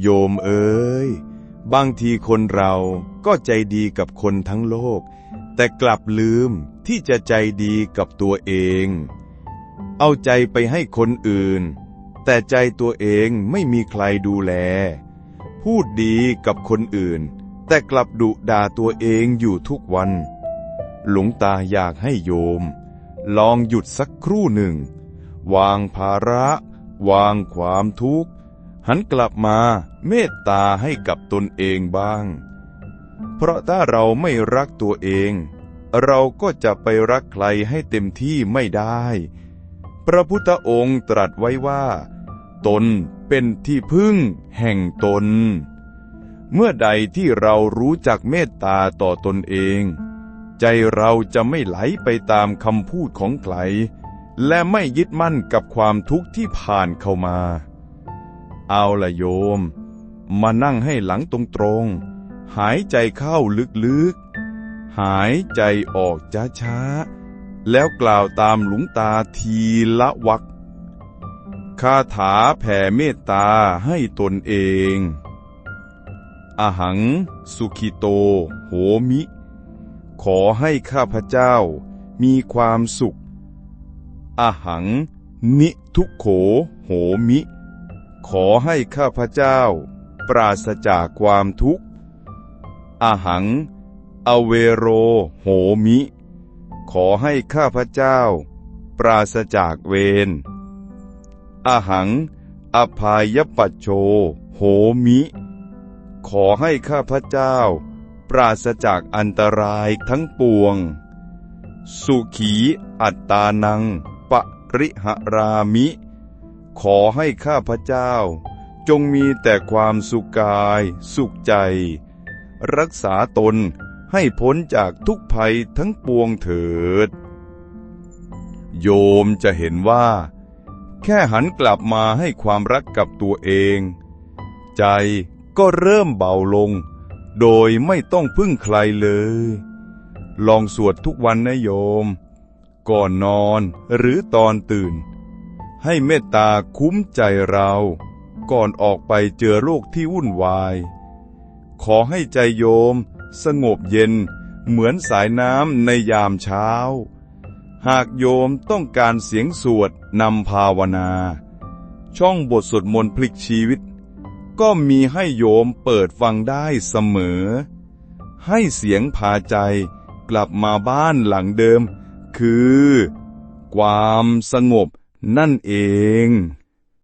โยมเอ๋ยบางทีคนเราก็ใจดีกับคนทั้งโลก แต่กลับลืมที่จะใจดีกับตัวเอง เอาใจไปให้คนอื่น แต่ใจตัวเองไม่มีใครดูแล พูดดีกับคนอื่น แต่กลับดุด่าตัวเองอยู่ทุกวัน หลวงตาอยากให้โยม ลองหยุดสักครู่หนึ่ง วางภาระ วางความทุกข์ หันกลับมาเมตตาให้กับตนเองบ้าง เพราะถ้าเราไม่รักตัวเอง เราก็จะไปรักใครให้เต็มที่ไม่ได้ พระพุทธองค์ตรัสไว้ว่า ตนเป็นที่พึ่งแห่งตน เมื่อใดที่เรารู้จักเมตตาต่อตนเอง ใจเราจะไม่ไหลไปตามคำพูดของใคร และไม่ยึดมั่นกับความทุกข์ที่ผ่านเข้ามา เอาละโยม มานั่งให้หลังตรงๆหายใจเข้าลึกๆ หายใจออกช้าๆ แล้วกล่าวตามหลวงตาทีละวักคาถาแผ่เมตตาให้ตนเอง อหัง สุขิโต โหมิ ขอให้ข้าพเจ้ามีความสุข อหัง นิทุกโขโหมิ ขอให้ข้าพเจ้า ปราศจากความทุกข์อหัง อเวโรโหมิ ขอให้ข้าพเจ้า ปราศจากเวรอหัง อภายปัจโชโหมิ ขอให้ข้าพเจ้า ปราศจากอันตรายทั้งปวง สุขีอัตตานังปริหรามิ ขอให้ข้าพเจ้า จงมีแต่ความสุขกาย สุขใจ รักษาตนให้พ้นจากทุกภัยทั้งปวงเถิด โยมจะเห็นว่า แค่หันกลับมาให้ความรักกับตัวเอง ใจก็เริ่มเบาลง โดยไม่ต้องพึ่งใครเลย ลองสวดทุกวันนะโยม ก่อนนอนหรือตอนตื่น ให้เมตตาคุ้มใจเรา ก่อนออกไปเจอโลกที่วุ่นวาย ขอให้ใจโยม สงบเย็นเหมือนสายน้ำในยามเช้า หากโยมต้องการเสียงสวดนำภาวนา ช่องบทสวดมนต์พลิกชีวิต ก็มีให้โยมเปิดฟังได้เสมอ ให้เสียงพาใจกลับมาบ้านหลังเดิม คือ ความสงบ นั่นเอง